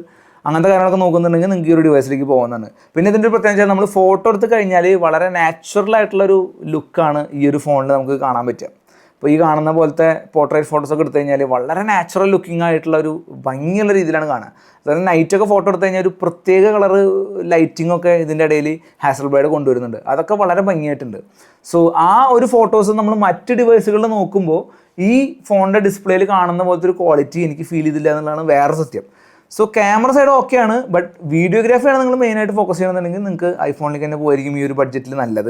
അങ്ങനത്തെ കാര്യങ്ങളൊക്കെ നോക്കുന്നുണ്ടെങ്കിൽ നിങ്ങൾക്ക് ഈ ഒരു ഡിവൈസിലേക്ക് പോകുന്നതാണ് പിന്നെ ഇതിന്റെ ഒരു പ്രത്യേകത നമ്മൾ ഫോട്ടോ എടുത്ത് കഴിഞ്ഞാൽ വളരെ നാച്ചുറൽ ആയിട്ടുള്ളൊരു ലുക്കാണ് ഈ ഒരു ഫോണിൽ നമുക്ക് കാണാൻ പറ്റുക. അപ്പോൾ ഈ കാണുന്ന പോലത്തെ പോർട്രേറ്റ് ഫോട്ടോസ് ഒക്കെ എടുത്തു കഴിഞ്ഞാൽ വളരെ നാച്ചുറൽ ലുക്കിംഗ് ആയിട്ടുള്ള ഒരു ഭംഗിയുള്ള രീതിയിലാണ് കാണുക. അതായത് നൈറ്റൊക്കെ ഫോട്ടോ എടുത്തു കഴിഞ്ഞാൽ ഒരു പ്രത്യേക കളർ ലൈറ്റിംഗ് ഒക്കെ ഇതിന്റെ ഇടയിൽ ഹാസൽ ബേഡ് കൊണ്ടുവരുന്നുണ്ട്. അതൊക്കെ വളരെ ഭംഗിയായിട്ടുണ്ട്. സോ ആ ഒരു ഫോട്ടോസ് നമ്മൾ മറ്റ് ഡിവൈസുകളിൽ നോക്കുമ്പോൾ ഈ ഫോണിന്റെ ഡിസ്പ്ലേയിൽ കാണുന്ന പോലത്തെ ഒരു ക്വാളിറ്റി എനിക്ക് ഫീൽ ചെയ്തില്ല എന്നുള്ളതാണ് വേറെ സത്യം. സോ ക്യാമറ സൈഡ് ഓക്കെയാണ് ബട്ട് വീഡിയോഗ്രാഫിയാണ് നിങ്ങൾ മെയിനായിട്ട് ഫോക്കസ് ചെയ്യണമെന്നുണ്ടെങ്കിൽ നിങ്ങൾക്ക് ഐഫോണിലേക്ക് തന്നെ പോയിരിക്കും ഈ ഒരു ബഡ്ജറ്റിൽ നല്ലത്.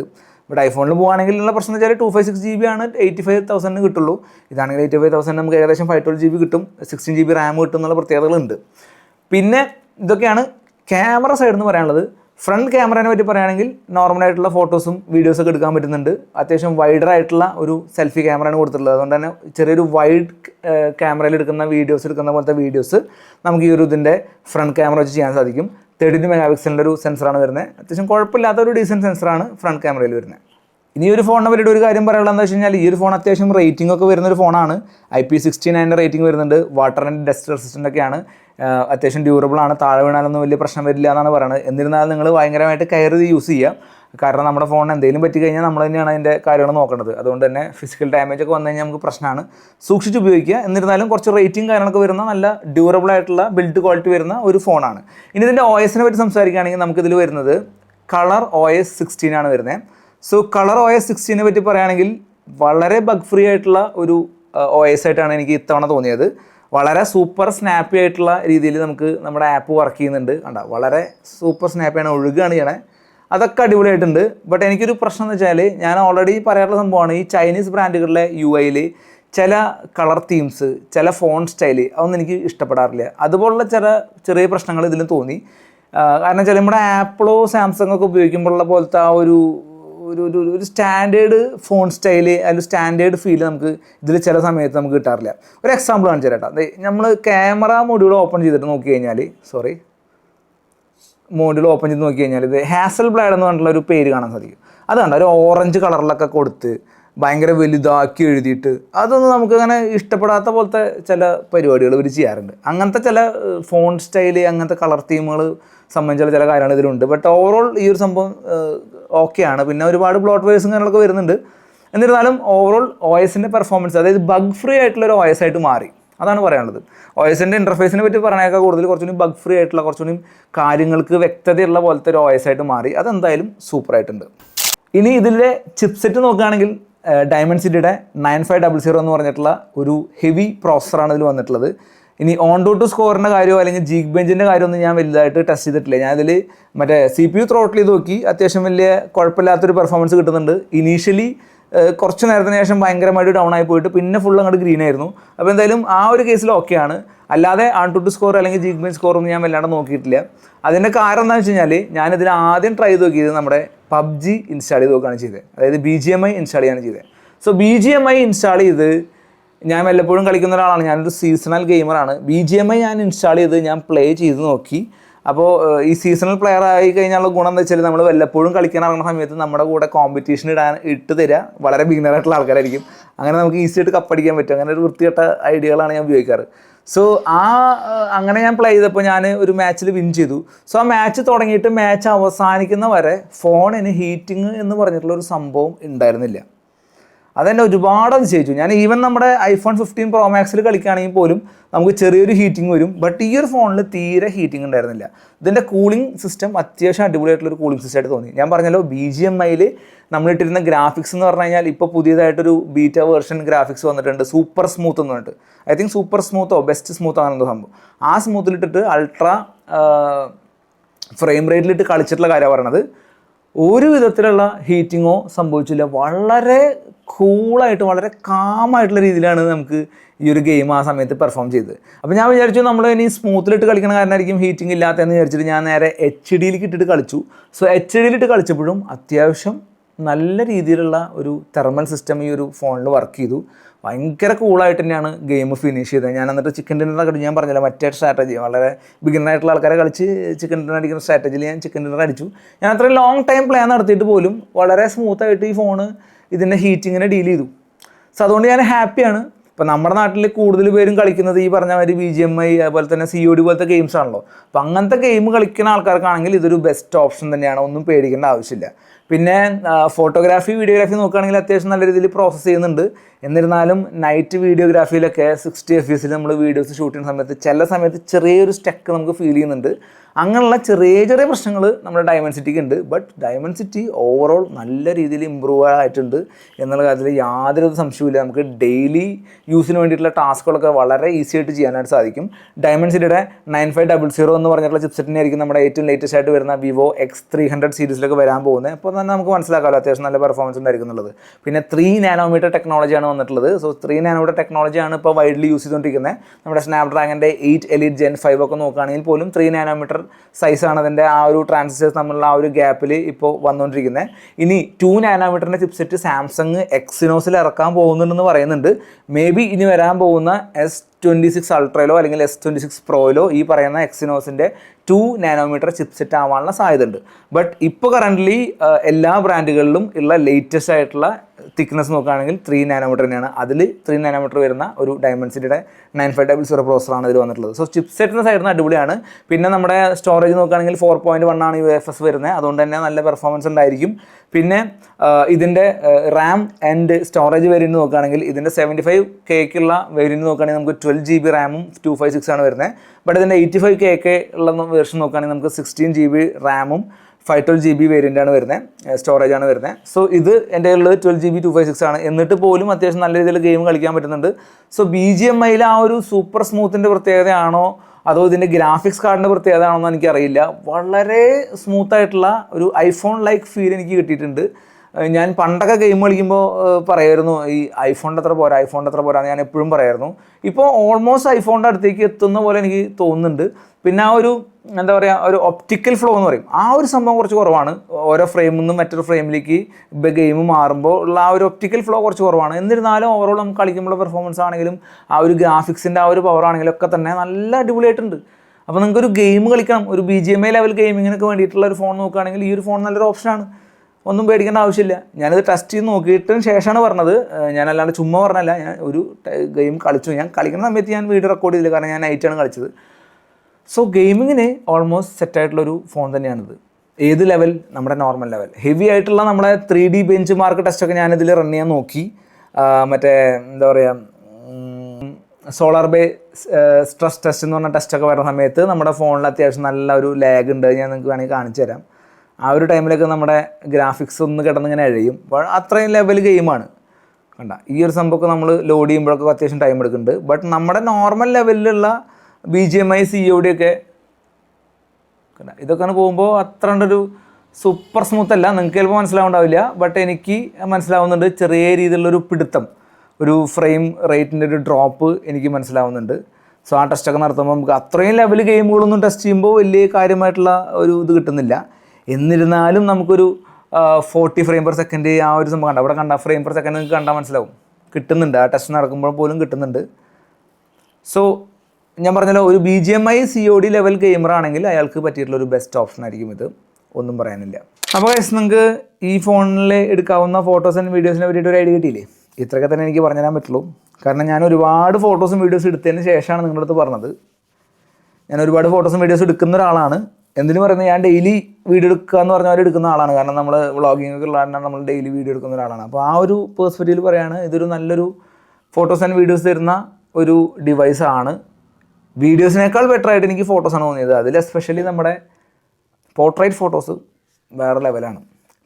ബട്ട് ഐഫോണിൽ പോകുകയാണെങ്കിൽ ഉള്ള പ്രശ്നം വെച്ചാൽ two five six G B ആണ് എയ്റ്റി ഫൈവ് തൗസൻഡിന് കിട്ടുള്ളൂ. ഇതാണെങ്കിൽ എയ്റ്റി ഫൈവ് തൗസൻഡ് നമുക്ക് ഏകദേശം ഫൈവ് ട്വൽവ് ജി ബി കിട്ടും സിക്സ്റ്റീൻ ജി ബി റാം കിട്ടും എന്നുള്ള പ്രത്യേകതകളുണ്ട് പിന്നെ ഇതൊക്കെയാണ് ക്യാമറ സൈഡ് എന്ന് പറയാനുള്ളത്. ഫ്രണ്ട് ക്യാമറേനെ പറ്റി പറയുകയാണെങ്കിൽ നോർമൽ ആയിട്ടുള്ള ഫോട്ടോസും വീഡിയോസൊക്കെ എടുക്കാൻ പറ്റുന്നുണ്ട്. അത്യാവശ്യം വൈഡർ ആയിട്ടുള്ള ഒരു സെൽഫി ക്യാമറയാണ് കൊടുത്തിട്ടുള്ളത്. അതുകൊണ്ട് തന്നെ ചെറിയൊരു വൈഡ് ക്യാമറയിൽ എടുക്കുന്ന വീഡിയോസ് എടുക്കുന്ന പോലത്തെ വീഡിയോസ് നമുക്ക് ഈ ഒരു ഇതിന്റെ ഫ്രണ്ട് ക്യാമറ വെച്ച് ചെയ്യാൻ സാധിക്കും. തേർട്ടി ടു മെഗാ പിക്സലിന്റെ ഒരു സെൻസറാണ് വരുന്നത്. അത്യാവശ്യം കുഴപ്പമില്ലാത്ത ഒരു ഡീസന്റ് സെൻസറാണ് ഫ്രണ്ട് ക്യാമറയിൽ വരുന്നത്. ഇനി ഒരു ഫോണിനെ പറ്റിയിട്ട് ഒരു കാര്യം പറയാനുള്ളത് എന്താ വെച്ച് കഴിഞ്ഞാൽ ഈ ഒരു ഫോൺ അത്യാവശ്യം റേറ്റിംഗ് ഒക്കെ വരുന്ന ഒരു ഫോണാണ് ഐ പി സിക്സ്റ്റി നയന്റെ റേറ്റിംഗ് വരുന്നുണ്ട്. വാട്ടർ ആൻഡ് ഡസ്റ്റ് റെസിസ്റ്റന്റ് ഒക്കെയാണ്. അത്യാവശ്യം ഡ്യൂറബിൾ ആണ്. താഴെ വീണാലൊന്നും വലിയ പ്രശ്നം വരില്ല എന്നാണ് പറയുന്നത്. എന്നിരുന്നാലും നിങ്ങൾ ഭയങ്കരമായിട്ട് കയറി യൂസ് ചെയ്യുക. കാരണം നമ്മുടെ ഫോൺ എന്തെങ്കിലും പറ്റി കഴിഞ്ഞാൽ നമ്മൾ തന്നെയാണ് അതിന്റെ കാര്യങ്ങൾ നോക്കേണ്ടത്. അതുകൊണ്ട് തന്നെ ഫിസിക്കൽ ഡാമേജ് ഒക്കെ വന്നു കഴിഞ്ഞാൽ നമുക്ക് പ്രശ്നമാണ്. സൂക്ഷിച്ച് ഉപയോഗിക്കുക. എന്നിരുന്നാലും കുറച്ച് റേറ്റിംഗ് കാര്യങ്ങളൊക്കെ വരുന്ന നല്ല ഡ്യൂറബിൾ ആയിട്ടുള്ള ബിൽഡ് ക്വാളിറ്റി വരുന്ന ഒരു ഫോണാണ് ഇനി ഇതിന്റെ ഒ എസിനെ പറ്റി സംസാരിക്കുകയാണെങ്കിൽ നമുക്കിതിൽ വരുന്നത് കളർ ഒ എസ് സിക്സ്റ്റീൻ ആണ് വരുന്നത്. സോ കളർ ഒ എസ് സിക്സ്റ്റീനെ പറ്റി പറയുകയാണെങ്കിൽ വളരെ ബഗ് ഫ്രീ ആയിട്ടുള്ള ഒരു ഒ എസ് ആയിട്ടാണ് എനിക്ക് ഇത്തവണ തോന്നിയത്. വളരെ സൂപ്പർ സ്നാപ്പി ആയിട്ടുള്ള രീതിയിൽ നമുക്ക് നമ്മുടെ ആപ്പ് വർക്ക് ചെയ്യുന്നുണ്ട്. കണ്ട? വളരെ സൂപ്പർ സ്നാപ്പിയാണ് ഒഴുകുകയാണ് ചെയ്യണേ. അതൊക്കെ അടിപൊളിയായിട്ടുണ്ട്. ബട്ട് എനിക്കൊരു പ്രശ്നം എന്ന് വെച്ചാൽ ഞാൻ ഓൾറെഡി പറയാനുള്ള സംഭവമാണ് ഈ ചൈനീസ് ബ്രാൻഡുകളിലെ യു ഐയിൽ ചില കളർ തീംസ് ചില ഫോൺ സ്റ്റൈൽ അതൊന്നും എനിക്ക് ഇഷ്ടപ്പെടാറില്ല. അതുപോലുള്ള ചില ചെറിയ പ്രശ്നങ്ങൾ ഇതിലും തോന്നി. കാരണം വെച്ചാൽ നമ്മുടെ ആപ്പിളോ സാംസങ് ഒക്കെ ഉപയോഗിക്കുമ്പോഴുള്ള പോലത്തെ ആ ഒരു ഒരു ഒരു ഒരു സ്റ്റാൻഡേർഡ് ഫോൺ സ്റ്റൈൽ അല്ലെങ്കിൽ സ്റ്റാൻഡേർഡ് ഫീൽ നമുക്ക് ഇതിൽ ചില സമയത്ത് നമുക്ക് കിട്ടാറില്ല. ഒരു എക്സാമ്പിൾ കാണിച്ചു തരാം നമ്മൾ ക്യാമറ മൊഡ്യൂൾ ഓപ്പൺ ചെയ്തിട്ട് നോക്കി കഴിഞ്ഞാൽ സോറി മോഡ്യൂൾ ഓപ്പൺ ചെയ്ത് നോക്കി കഴിഞ്ഞാൽ ഇത് ഹാസൽ ബ്ലാഡ് എന്ന് പറഞ്ഞിട്ടുള്ള ഒരു പേര് കാണാൻ സാധിക്കും. അതാണ് ഒരു ഓറഞ്ച് കളറിലൊക്കെ കൊടുത്ത് ഭയങ്കര വലുതാക്കി എഴുതിയിട്ട് അതൊന്നും നമുക്കങ്ങനെ ഇഷ്ടപ്പെടാത്ത പോലത്തെ ചില പരിപാടികൾ ഇവർ ചെയ്യാറുണ്ട്. അങ്ങനത്തെ ചില ഫോൺ സ്റ്റൈൽ അങ്ങനത്തെ കളർ തീമുകൾ സംബന്ധിച്ചുള്ള ചില കാര്യങ്ങൾ ഇതിലുണ്ട്. ബട്ട് ഓവറോൾ ഈ ഒരു സംഭവം ഓക്കെയാണ് പിന്നെ ഒരുപാട് പ്ലോട്ട് വേഴ്സും കാര്യങ്ങളൊക്കെ വരുന്നുണ്ട്. എന്നിരുന്നാലും ഓവറോൾ ഒ എസിന്റെ പെർഫോമൻസ് അതായത് ബഗ് ഫ്രീ ആയിട്ടുള്ള ഒരു ഒ എസ് ആയിട്ട് മാറി. അതാണ് പറയാനുള്ളത്. ഒ എസിന്റെ ഇന്റർഫേസിനെ പറ്റി പറഞ്ഞേക്കാൾ കൂടുതൽ കുറച്ചുകൂടി ബഗ് ഫ്രീ ആയിട്ടുള്ള കുറച്ചുകൂടി കാര്യങ്ങൾക്ക് വ്യക്തതയുള്ള പോലത്തെ ഒരു ഒ എസ് ആയിട്ട് മാറി. അതെന്തായാലും സൂപ്പർ ആയിട്ടുണ്ട്. ഇനി ഇതിലെ ചിപ്സെറ്റ് നോക്കുകയാണെങ്കിൽ ഡയമണ്ട് സിറ്റിയുടെ നയൻ ഫൈവ് ഡബിൾ സീറോ എന്ന് പറഞ്ഞിട്ടുള്ള ഒരു ഹെവി പ്രോസസ്സറാണ് ഇതിൽ വന്നിട്ടുള്ളത്. ഇനി ഓൺ ടു ടു സ്കോറിന്റെ കാര്യമോ അല്ലെങ്കിൽ ജീഗ് ബെഞ്ചിന്റെ കാര്യമൊന്നും ഞാൻ വലുതായിട്ട് ടെസ്റ്റ് ചെയ്തിട്ടില്ല. ഞാൻ ഇതിൽ മറ്റേ സി പി യു ത്രോട്ടിൽ ചെയ്ത് നോക്കി. അത്യാവശ്യം വലിയ കുഴപ്പമില്ലാത്തൊരു പെർഫോമൻസ് കിട്ടുന്നുണ്ട്. ഇനീഷ്യലി കുറച്ച് നേരത്തിന് ശേഷം ഭയങ്കരമായിട്ട് ഡൗൺ ആയി പോയിട്ട് പിന്നെ ഫുൾ അങ്ങോട്ട് ഗ്രീൻ ആയിരുന്നു. അപ്പോൾ എന്തായാലും ആ ഒരു കേസിൽ ഓക്കെയാണ് അല്ലാതെ ആൺ ടു ടു സ്കോർ അല്ലെങ്കിൽ ജീഗ് ബെഞ്ച് സ്കോർ ഒന്നും ഞാൻ വല്ലാണ്ട് നോക്കിയിട്ടില്ല. അതിന്റെ കാരണം എന്താണെന്ന് വെച്ച് കഴിഞ്ഞാൽ ഞാനിതിൽ ആദ്യം ട്രൈ ചെയ്ത് നോക്കിയത് നമ്മുടെ പബ്ജി ഇൻസ്റ്റാൾ ചെയ്ത് നോക്കുകയാണ് ചെയ്തത്. അതായത് B G M I install ചെയ്യാണ് ചെയ്തത്. So B G M I install ചെയ്ത് ഞാൻ വല്ലപ്പോഴും കളിക്കുന്ന ഒരാളാണ്. ഞാനൊരു സീസണൽ ഗെയിമറാണ് ബി ജി എം ഐ ഞാൻ ഇൻസ്റ്റാൾ ചെയ്ത് ഞാൻ പ്ലേ ചെയ്ത് നോക്കി. അപ്പോൾ ഈ സീസണൽ പ്ലെയർ ആയി കഴിഞ്ഞാലുള്ള ഗുണം എന്താ വെച്ചാൽ നമ്മൾ വല്ലപ്പോഴും കളിക്കാൻ ഇറങ്ങുന്ന സമയത്ത് നമ്മുടെ കൂടെ കോമ്പറ്റീഷൻ ഇടാൻ ഇട്ട് തരിക വളരെ ബിഗിനർ ആയിട്ടുള്ള ആൾക്കാരായിരിക്കും. അങ്ങനെ നമുക്ക് ഈസി ആയിട്ട് കപ്പടിക്കാൻ പറ്റും. അങ്ങനെ ഒരു വൃത്തികെട്ട ഐഡിയകളാണ് ഞാൻ ഉപയോഗിക്കാറ്. സോ ആ, അങ്ങനെ ഞാൻ പ്ലേ ചെയ്തപ്പോൾ ഞാൻ ഒരു മാച്ചിൽ വിൻ ചെയ്തു. സോ ആ മാച്ച് തുടങ്ങിയിട്ട് മാച്ച് അവസാനിക്കുന്ന വരെ ഫോണിന് ഹീറ്റിംഗ് എന്ന് പറഞ്ഞിട്ടുള്ള ഒരു സംഭവം ഉണ്ടായിരുന്നില്ല. അതെന്നെ ഒരുപാട് അതിശയിച്ചു ഞാൻ ഈവൻ നമ്മുടെ ഐഫോൺ ഫിഫ്റ്റീൻ പ്രോ മാക്സിൽ കളിക്കുകയാണെങ്കിൽ പോലും നമുക്ക് ചെറിയൊരു ഹീറ്റിംഗ് വരും ബട്ട് ഈ ഒരു ഫോണിൽ തീരെ ഹീറ്റിംഗ് ഉണ്ടായിരുന്നില്ല. ഇതിന്റെ കൂളിംഗ് സിസ്റ്റം അത്യാവശ്യം അടിപൊളിയായിട്ടുള്ള ഒരു കൂളിംഗ് സിസ്റ്റം ആയിട്ട് തോന്നി. ഞാൻ പറഞ്ഞല്ലോ ബി ജി എം ഐയിൽ നമ്മളിട്ടിരുന്ന ഗ്രാഫിക്സ് എന്ന് പറഞ്ഞു കഴിഞ്ഞാൽ ഇപ്പോൾ പുതിയതായിട്ടൊരു ബീറ്റ വേർഷൻ ഗ്രാഫിക്സ് വന്നിട്ടുണ്ട് സൂപ്പർ സ്മൂത്ത് എന്ന് പറഞ്ഞിട്ട്. ഐ തിങ്ക് സൂപ്പർ സ്മൂത്തോ ബെസ്റ്റ് സ്മൂത്തോ അങ്ങനെ എന്തോ സംഭവം. ആ സ്മൂത്തിലിട്ടിട്ട് അൾട്രാ ഫ്രെയിം റേറ്റിലിട്ട് കളിച്ചിട്ടുള്ള കാര്യമാണ് പറയണത്. ഒരു വിധത്തിലുള്ള ഹീറ്റിങ്ങോ സംഭവിച്ചില്ല. വളരെ കൂളായിട്ട് വളരെ കാമായിട്ടുള്ള രീതിയിലാണ് നമുക്ക് ഈ ഒരു ഗെയിം ആ സമയത്ത് പെർഫോം ചെയ്തത്. അപ്പോൾ ഞാൻ വിചാരിച്ചു നമ്മൾ ഇനി സ്മൂത്തിലിട്ട് കളിക്കണ കാരണമായിരിക്കും ഹീറ്റിംഗ് ഇല്ലാത്തതെന്ന് വിചാരിച്ചിട്ട് ഞാൻ നേരെ എച്ച് ഡിയിലേക്ക് ഇട്ടിട്ട് കളിച്ചു. സോ എച്ച് ഡിയിലിട്ട് കളിച്ചപ്പോഴും അത്യാവശ്യം നല്ല രീതിയിലുള്ള ഒരു തെർമൽ സിസ്റ്റം ഈ ഒരു ഫോണിൽ വർക്ക് ചെയ്തു. ഭയങ്കര കൂളായിട്ട് തന്നെയാണ് ഗെയിം ഫിനിഷ് ചെയ്തത്. ഞാൻ എന്നിട്ട് ചിക്കൻ ഡിന്നർ അടിച്ചു ഞാൻ പറഞ്ഞില്ല മറ്റേ സ്ട്രാറ്റജി വളരെ ബിഗിനർ ആയിട്ടുള്ള ആൾക്കാരെ കളിച്ച് ചിക്കൻ ഡിന്നർ അടിക്കുന്ന സ്ട്രാറ്റജിയിൽ ഞാൻ ചിക്കൻ ഡിന്നർ അടിച്ചു. ഞാൻ അത്രയും ലോങ് ടൈം പ്ലാൻ നടത്തിയിട്ട് പോലും വളരെ സ്മൂത്തായിട്ട് ഈ ഫോൺ ഇതിന്റെ ഹീറ്റിങ്ങിനെ ഡീൽ ചെയ്തു. സോ അതുകൊണ്ട് ഞാൻ ഹാപ്പിയാണ് അപ്പോൾ നമ്മുടെ നാട്ടിൽ കൂടുതൽ പേരും കളിക്കുന്നത് ഈ പറഞ്ഞ മാതിരി ബി ജി എം ഐ അതുപോലെ തന്നെ സി ഒ ഡി പോലത്തെ ഗെയിംസ് ആണല്ലോ. അപ്പം അങ്ങനത്തെ ഗെയിം കളിക്കുന്ന ആൾക്കാർക്കാണെങ്കിൽ ഇതൊരു ബെസ്റ്റ് ഓപ്ഷൻ തന്നെയാണ്. ഒന്നും പേടിക്കേണ്ട ആവശ്യമില്ല. പിന്നെ ഫോട്ടോഗ്രാഫി വീഡിയോഗ്രാഫി നോക്കുകയാണെങ്കിൽ അത്യാവശ്യം നല്ല രീതിയിൽ പ്രോസസ്സ് ചെയ്യുന്നുണ്ട്. എന്നിരുന്നാലും നൈറ്റ് വീഡിയോഗ്രാഫിയിലൊക്കെ സിക്സ്റ്റി എഫ് എസിൽ നമ്മൾ വീഡിയോസ് ഷൂട്ട് ചെയ്യുന്ന സമയത്ത് ചില സമയത്ത് ചെറിയൊരു സ്റ്റക്ക് നമുക്ക് ഫീൽ ചെയ്യുന്നുണ്ട്. അങ്ങനെയുള്ള ചെറിയ ചെറിയ പ്രശ്നങ്ങൾ നമ്മുടെ ഡയമണ്ട് സിറ്റിക്ക് ഉണ്ട്. ബട്ട് ഡയമണ്ട് സിറ്റി ഓവറോൾ നല്ല രീതിയിൽ ഇമ്പ്രൂവ് ആയിട്ടുണ്ട് എന്നുള്ള കാര്യത്തിൽ യാതൊരു സംശയവുമില്ല. നമുക്ക് ഡെയിലി യൂസിന് വേണ്ടിയിട്ടുള്ള ടാസ്കുകളൊക്കെ വളരെ ഈസി ആയിട്ട് ചെയ്യാനായിട്ട് സാധിക്കും. ഡയമണ്ട് സിറ്റിയുടെ നയൻ ഫൈവ് ഡബിൾ സീറോ എന്ന് പറഞ്ഞിട്ടുള്ള ചിപ്സെറ്റിനെ ആയിരിക്കും നമ്മുടെ ഏറ്റവും ലേറ്റസ്റ്റ് ആയിട്ട് വരുന്ന വിവോ എക്സ് ത്രീ ഹൺഡ്രഡ് സീരീസിലൊക്കെ വരാൻ പോകുന്നത്. അപ്പോൾ തന്നെ നമുക്ക് മനസ്സിലാക്കാമല്ലോ അത്യാവശ്യം നല്ല പെർഫോമൻസ് ഉണ്ടായിരിക്കും എന്നുള്ളത്. പിന്നെ ത്രീ നാനോമീറ്റർ ടെക്നോളജിയാണ് വന്നിട്ടുള്ളത്. സോ ത്രീ നാനോമീറ്റർ ടെക്നോളജിയാണ് ഇപ്പോൾ വൈഡ്ലി യൂസ് ചെയ്തുകൊണ്ടിരിക്കുന്നത്. നമ്മുടെ സ്നാപ്ഡ്രാഗന്റെ എയ്റ്റ് എലിറ്റ് ജെൻ ഫൈവ് ഒക്കെ നോക്കുകയാണെങ്കിൽ പോലും ത്രീ നാനോമീറ്റർ സൈസാണ് അതിന്റെ ആ ഒരു ട്രാൻസിസ്റ്റേഴ്സ് തമ്മിലുള്ള ആ ഒരു ഗ്യാപ്പിൽ ഇപ്പോൾ വന്നുകൊണ്ടിരിക്കുന്നത് ഇനി ടു നാനോമീറ്ററിന്റെ ചിപ്സെറ്റ് സാംസങ് എക്സിനോസിൽ ഇറക്കാൻ പോകുന്നുണ്ടെന്ന് പറയുന്നുണ്ട്. മേ ബി ഇനി വരാൻ പോകുന്ന എസ് ട്വന്റി സിക്സ് അൾട്രയിലോ അല്ലെങ്കിൽ എസ് ട്വന്റി സിക്സ് പ്രോയിലോ ഈ പറയുന്ന എക്സിനോസിന്റെ ടു നാനോമീറ്റർ ചിപ്സെറ്റ് ആവാനുള്ള സാധ്യതയുണ്ട്. ബട്ട് ഇപ്പോൾ കറന്റ്ലി എല്ലാ ബ്രാൻഡുകളിലും ഉള്ള ലേറ്റസ്റ്റ് ആയിട്ടുള്ള തിക്നെസ് നോക്കുകയാണെങ്കിൽ ത്രീ നാനോമീറ്റർ തന്നെയാണ്. അതിൽ ത്രീ നാനോമീറ്റർ വരുന്ന ഒരു ഡയമൻസിറ്റിയുടെ നയൻ ഫൈവ് ഡബിൾ സീറോ പ്രോസറാണ് ഇതിൽ വന്നിട്ടുള്ളത്. സോ ചിപ്സെറ്റിന്റെ സൈഡിൽ അടിപൊളിയാണ്. പിന്നെ നമ്മുടെ സ്റ്റോറേജ് നോക്കുകയാണെങ്കിൽ ഫോർ പോയിന്റ് വൺ ആണ് യു എഫ് എസ് വരുന്നത്. അതുകൊണ്ട് തന്നെ നല്ല പെർഫോമൻസ് ഉണ്ടായിരിക്കും. പിന്നെ ഇതിന്റെ റാം ആൻഡ് സ്റ്റോറേജ് വേരിയന്റ് നോക്കുകയാണെങ്കിൽ ഇതിന്റെ സെവന്റി ഫൈവ് കേക്കുള്ള വേരിയന്റ് നോക്കുകയാണെങ്കിൽ നമുക്ക് ട്വൽവ് ജി ബി റാമും ടു ഫൈവ് സിക്സ് ആണ് വരുന്നത് ബട്ട് ഇതിന്റെ എയ്റ്റി ഫൈവ് കെ കേക്ക് ഉള്ള വേർഷൻ നോക്കുകയാണെങ്കിൽ നമുക്ക് സിക്സ്റ്റീൻ ജി ബി റാമും five twelve G B variant ആണ് വരുന്നത് സ്റ്റോറേജ് ആണ് വരുന്നത് സോ ഇത് എന്റെ ഉള്ളത് twelve G B two five six ആണ്. എന്നിട്ട് പോലും അത്യാവശ്യം നല്ല രീതിയിൽ ഗെയിം കളിക്കാൻ പറ്റുന്നുണ്ട്. സോ ബി ജി എം ഐയിൽ ആ ഒരു സൂപ്പർ സ്മൂത്തിന്റെ പ്രത്യേകതയാണോ? അതോ ഇതിന്റെ ഗ്രാഫിക്സ് കാർഡിന്റെ പ്രത്യേകത ആണോ എന്ന് എനിക്കറിയില്ല. വളരെ സ്മൂത്തായിട്ടുള്ള ഒരു ഐഫോൺ ലൈക്ക് ഫീൽ എനിക്ക് കിട്ടിയിട്ടുണ്ട്. ഞാൻ പണ്ടൊക്കെ ഗെയിം കളിക്കുമ്പോൾ പറയായിരുന്നു ഈ ഐഫോണിന്റെ അത്ര പോരാ ഐഫോണിന്റെ അത്ര പോരാ ഞാൻ എപ്പോഴും പറയായിരുന്നു. ഇപ്പോൾ ഓൾമോസ്റ്റ് ഐഫോണിന്റെ അടുത്തേക്ക് എത്തുന്ന പോലെ എനിക്ക് തോന്നുന്നുണ്ട്. പിന്നെ ആ ഒരു എന്താ പറയുക ഒരു ഒപ്റ്റിക്കൽ ഫ്ലോ എന്ന് പറയും. ആ ഒരു സംഭവം കുറച്ച് കുറവാണ്. ഓരോ ഫ്രെയിമിൽ നിന്നും മറ്റൊരു ഫ്രെയിമിലേക്ക് ഗെയിം മാറുമ്പോൾ ഉള്ള ആ ഒരു ഒപ്റ്റിക്കൽ ഫ്ലോ കുറച്ച് കുറവാണ്. എന്നിരുന്നാലും ഓവറോൾ നമുക്ക് കളിക്കുമ്പോൾ പെർഫോമൻസ് ആണെങ്കിലും ആ ഒരു ഗ്രാഫിക്സിന്റെ ആ ഒരു പവർ ആണെങ്കിലും ഒക്കെ തന്നെ നല്ല അടിപൊളിയായിട്ടുണ്ട്. അപ്പോൾ നിങ്ങൾക്കൊരു ഗെയിം കളിക്കണം. ഒരു B G M I level ഗെയിമിങ്ങിനൊക്കെ വേണ്ടിയിട്ടുള്ള ഒരു ഫോൺ നോക്കുകയാണെങ്കിൽ ഈ ഒരു ഫോൺ നല്ലൊരു ഓപ്ഷനാണ് ഒന്നും പേടിക്കേണ്ട ആവശ്യമില്ല. ഞാനത് ടെസ്റ്റ് ചെയ്ത് നോക്കിയിട്ടതിന് ശേഷമാണ് പറഞ്ഞത്. ഞാനല്ലാണ്ട് ചുമ്മാ പറഞ്ഞല്ല. ഞാൻ ഒരു ഗെയിം കളിച്ചു. ഞാൻ കളിക്കുന്ന സമയത്ത് ഞാൻ വീഡിയോ റെക്കോർഡ് ചെയ്തില്ല. കാരണം ഞാൻ നൈറ്റാണ് കളിച്ചത്. സോ ഗെയിമിങ്ങിന് ഓൾമോസ്റ്റ് സെറ്റായിട്ടുള്ളൊരു ഫോൺ തന്നെയാണിത്. ഏത് ലെവൽ നമ്മുടെ നോർമൽ ലെവൽ ഹെവി ആയിട്ടുള്ള നമ്മുടെ ത്രീ ഡി ബെഞ്ച് മാർക്ക് ടെസ്റ്റൊക്കെ ഞാനിതിൽ റൺ ചെയ്യാൻ നോക്കി. മറ്റേ എന്താ പറയുക സോളാർ ബേ സ്ട്രെസ് ടെസ്റ്റ് എന്ന് പറഞ്ഞ ടെസ്റ്റൊക്കെ വരുന്ന സമയത്ത് നമ്മുടെ ഫോണിൽ അത്യാവശ്യം നല്ല ഒരു ലാഗ് ഉണ്ട്. ഞാൻ നിങ്ങൾക്ക് വേണമെങ്കിൽ കാണിച്ചു തരാം ആ ഒരു ടൈമിലൊക്കെ നമ്മുടെ ഗ്രാഫിക്സ് ഒന്ന് കിടന്നിങ്ങനെ അഴയും. അത്രയും ലെവൽ ഗെയിമാണ് കണ്ട ഈ ഒരു സംഭവമൊക്കെ നമ്മൾ ലോഡ് ചെയ്യുമ്പോഴൊക്കെ അത്യാവശ്യം ടൈം എടുക്കുന്നുണ്ട്. ബട്ട് നമ്മുടെ നോർമൽ ലെവലിലുള്ള B G M I C O D ഒക്കെ കണ്ട ഇതൊക്കെ പോകുമ്പോൾ അത്ര ഒരു സൂപ്പർ സ്മൂത്ത് അല്ല. നിങ്ങൾക്ക് ചിലപ്പോൾ മനസ്സിലാവുണ്ടാവില്ല. ബട്ട് എനിക്ക് മനസ്സിലാവുന്നുണ്ട് ചെറിയ രീതിയിലുള്ളൊരു പിടുത്തം. ഒരു ഫ്രെയിം റേറ്റിന്റെ ഒരു ഡ്രോപ്പ് എനിക്ക് മനസ്സിലാവുന്നുണ്ട്. സോ ആ ടെസ്റ്റൊക്കെ നടത്തുമ്പോൾ നമുക്ക് അത്രയും ലെവൽ ഗെയിമുകളൊന്നും ടെസ്റ്റ് ചെയ്യുമ്പോൾ വലിയ കാര്യമായിട്ടുള്ള ഒരു ഇത് കിട്ടുന്നില്ല. എന്നിരുന്നാലും നമുക്കൊരു ഫോർട്ടി ഫ്രെയിം പെർ സെക്കൻഡ് ആ ഒരു സംഭവം കണ്ട. അവിടെ കണ്ട ഫ്രെയിം പെർ സെക്കൻഡ് നിങ്ങൾക്ക് കണ്ടാൽ മനസ്സിലാവും. കിട്ടുന്നുണ്ട്. ആ ടെസ്റ്റ് നടക്കുമ്പോൾ പോലും കിട്ടുന്നുണ്ട്. സോ ഞാൻ പറഞ്ഞല്ലോ ഒരു B G M I C O D level gamer ആണെങ്കിൽ അയാൾക്ക് പറ്റിയിട്ടുള്ള ഒരു ബെസ്റ്റ് ഓപ്ഷൻ ആയിരിക്കും ഇത്. ഒന്നും പറയാനില്ല. അപ്പോൾ ഗൈസ് നിങ്ങൾക്ക് ഈ ഫോണിൽ എടുക്കാവുന്ന ഫോട്ടോസ് ആൻഡ് വീഡിയോസിനെ പറ്റിയിട്ട് ഒരു ഐഡിയ കിട്ടിയില്ലേ? ഇത്രയൊക്കെ തന്നെ എനിക്ക് പറഞ്ഞു തരാൻ പറ്റുള്ളൂ. കാരണം ഞാൻ ഒരുപാട് ഫോട്ടോസും വീഡിയോസും എടുത്തതിന് ശേഷമാണ് നിങ്ങളുടെ അടുത്ത് പറഞ്ഞത്. ഞാൻ ഒരുപാട് ഫോട്ടോസും വീഡിയോസും എടുക്കുന്ന ഒരാളാണ്. എന്തിനു പറയുന്നത് ഞാൻ ഡെയിലി വീഡിയോ എടുക്കുക എന്ന് പറഞ്ഞാൽ എടുക്കുന്ന ആളാണ്. കാരണം നമ്മൾ വ്ളോഗിംഗ് ഒക്കെ ഉള്ളതാണ് നമ്മൾ ഡെയിലി വീഡിയോ എടുക്കുന്ന ഒരാളാണ്. അപ്പോൾ ആ ഒരു പേഴ്സ്പെക്റ്റീവിൽ പറയുകയാണ് ഇതൊരു നല്ലൊരു ഫോട്ടോസ് ആൻഡ് വീഡിയോസ് തരുന്ന ഒരു ഡിവൈസ് ആണ്. വീഡിയോസിനേക്കാൾ ബെറ്റർ ആയിട്ട് എനിക്ക് ആണ് തോന്നിയത്. അതിൽ എസ്പെഷ്യലി നമ്മുടെ പോർട്രേറ്റ് ഫോട്ടോസ് വേറെ ലെവലാണ്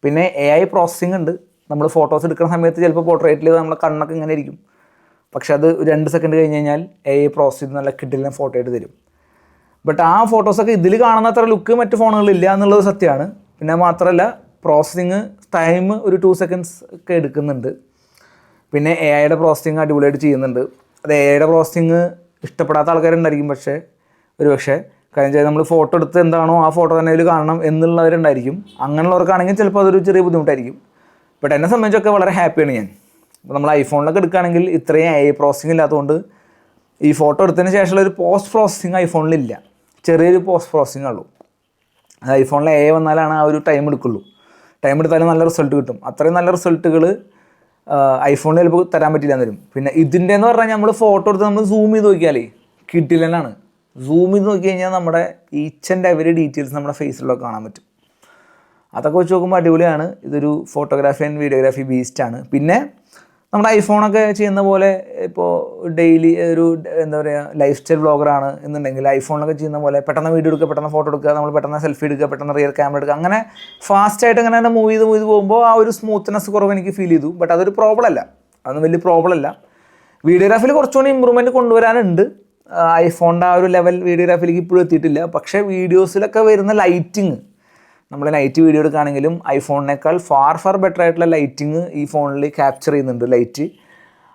പിന്നെ എ ഐ പ്രോസസ്സിംഗ് ഉണ്ട്. നമ്മൾ ഫോട്ടോസ് എടുക്കുന്ന സമയത്ത് ചിലപ്പോൾ പോർട്രേറ്റിൽ നമ്മുടെ കണ്ണൊക്കെ ഇങ്ങനെ ഇരിക്കും. പക്ഷെ അത് രണ്ട് സെക്കൻഡ് കഴിഞ്ഞ് കഴിഞ്ഞാൽ എ ഐ പ്രോസസ് ചെയ്ത് നല്ല കിഡിലിനെ ഫോട്ടോ ആയിട്ട് തരും. ബട്ട് ആ ഫോട്ടോസൊക്കെ ഇതിൽ കാണുന്ന അത്ര ലുക്ക് മറ്റു ഫോണുകളിലില്ല എന്നുള്ളത് സത്യമാണ്. പിന്നെ മാത്രമല്ല പ്രോസസ്സിങ് ടൈം ഒരു ടു സെക്കൻഡ്സ് ഒക്കെ എടുക്കുന്നുണ്ട്. പിന്നെ എ ഐയുടെ പ്രോസസ്സിങ് അടിപൊളിയായിട്ട് ചെയ്യുന്നുണ്ട്. അത് എ ഐയുടെ പ്രോസസ്സിങ് ഇഷ്ടപ്പെടാത്ത ആൾക്കാരുണ്ടായിരിക്കും പക്ഷേ ഒരു പക്ഷേ കാര്യം നമ്മൾ ഫോട്ടോ എടുത്ത് എന്താണോ ആ ഫോട്ടോ തന്നെ അതിൽ കാണണം എന്നുള്ളവരുണ്ടായിരിക്കും. അങ്ങനെയുള്ളവർക്കാണെങ്കിൽ ചിലപ്പോൾ അതൊരു ചെറിയ ബുദ്ധിമുട്ടായിരിക്കും. ബട്ട് എന്നെ സംബന്ധിച്ചൊക്കെ വളരെ ഹാപ്പിയാണ് ഞാൻ. അപ്പോൾ നമ്മൾ ഐഫോണിലൊക്കെ എടുക്കുകയാണെങ്കിൽ ഇത്രയും എ ഐ പ്രോസസ്സിങ് ഇല്ലാത്തതുകൊണ്ട് ഈ ഫോട്ടോ എടുത്തതിന് ശേഷമുള്ള ഒരു പോസ്റ്റ് പ്രോസസ്സിങ് ഐഫോണിലില്ല ചെറിയൊരു പോസ്റ്റ് പ്രോസസ്സിങ് ഉള്ളൂ. അത് ഐഫോണിലെ എ വന്നാലാണ് ആ ഒരു ടൈം എടുക്കുള്ളൂ. ടൈം എടുത്താലും നല്ല റിസൾട്ട് കിട്ടും. അത്രയും നല്ല റിസൾട്ടുകൾ ഐഫോണിൽ ചിലപ്പോൾ തരാൻ പറ്റില്ല വരും പിന്നെ ഇതിന്റെ എന്ന് പറഞ്ഞാൽ നമ്മൾ ഫോട്ടോ എടുത്ത് നമ്മൾ സൂം ചെയ്ത് നോക്കിയാലേ കിട്ടില്ലെന്നാണ്. സൂം ചെയ്ത് നോക്കി കഴിഞ്ഞാൽ നമ്മുടെ ഈച്ച് ആൻഡ് എവരി ഡീറ്റെയിൽസ് നമ്മുടെ ഫേസിലൊക്കെ കാണാൻ പറ്റും. അതൊക്കെ വെച്ച് നോക്കുമ്പോൾ അടിപൊളിയാണ്. ഇതൊരു ഫോട്ടോഗ്രാഫി ആൻഡ് വീഡിയോഗ്രാഫി ആണ്. പിന്നെ നമ്മുടെ ഐഫോണൊക്കെ ചെയ്യുന്ന പോലെ ഇപ്പോൾ ഡെയിലി ഒരു എന്താ പറയുക ലൈഫ് സ്റ്റൈൽ ബ്ലോഗറാണ് എന്നുണ്ടെങ്കിൽ ഐഫോണിലൊക്കെ ചെയ്യുന്ന പോലെ പെട്ടെന്ന് വീഡിയോ എടുക്കുക പെട്ടെന്ന് ഫോട്ടോ എടുക്കുക നമ്മൾ പെട്ടെന്ന് സെൽഫി എടുക്കുക പെട്ടെന്ന് റിയർ ക്യാമറ എടുക്കുക അങ്ങനെ ഫാസ്റ്റായിട്ട് അങ്ങനെ തന്നെ മൂവ് ചെയ്ത് മൂവ് ചെയ്ത് പോകുമ്പോൾ ആ ഒരു സ്മൂത്ത്നെസ് കുറവ് എനിക്ക് ഫീൽ ചെയ്തു. ബട്ട് അതൊരു പ്രോബ്ലം അല്ല. അതൊന്നും വലിയ പ്രോബ്ലം അല്ല. വീഡിയോഗ്രാഫിയിൽ കുറച്ചുകൂടി ഇമ്പ്രൂവ്മെന്റ് കൊണ്ടുവരാനുണ്ട്. ഐഫോണിന്റെ ആ ഒരു ലെവൽ വീഡിയോഗ്രാഫിയിലേക്ക് ഇപ്പോഴും എത്തിയിട്ടില്ല. പക്ഷേ വീഡിയോസിലൊക്കെ വരുന്ന ലൈറ്റിങ് നമ്മൾ നൈറ്റ് വീഡിയോ എടുക്കുകയാണെങ്കിലും ഐഫോണിനേക്കാൾ ഫാർ ഫാർ ബെറ്റർ ആയിട്ടുള്ള ലൈറ്റിങ് ഈ ഫോണിൽ ക്യാപ്ചർ ചെയ്യുന്നുണ്ട് ലൈറ്റ്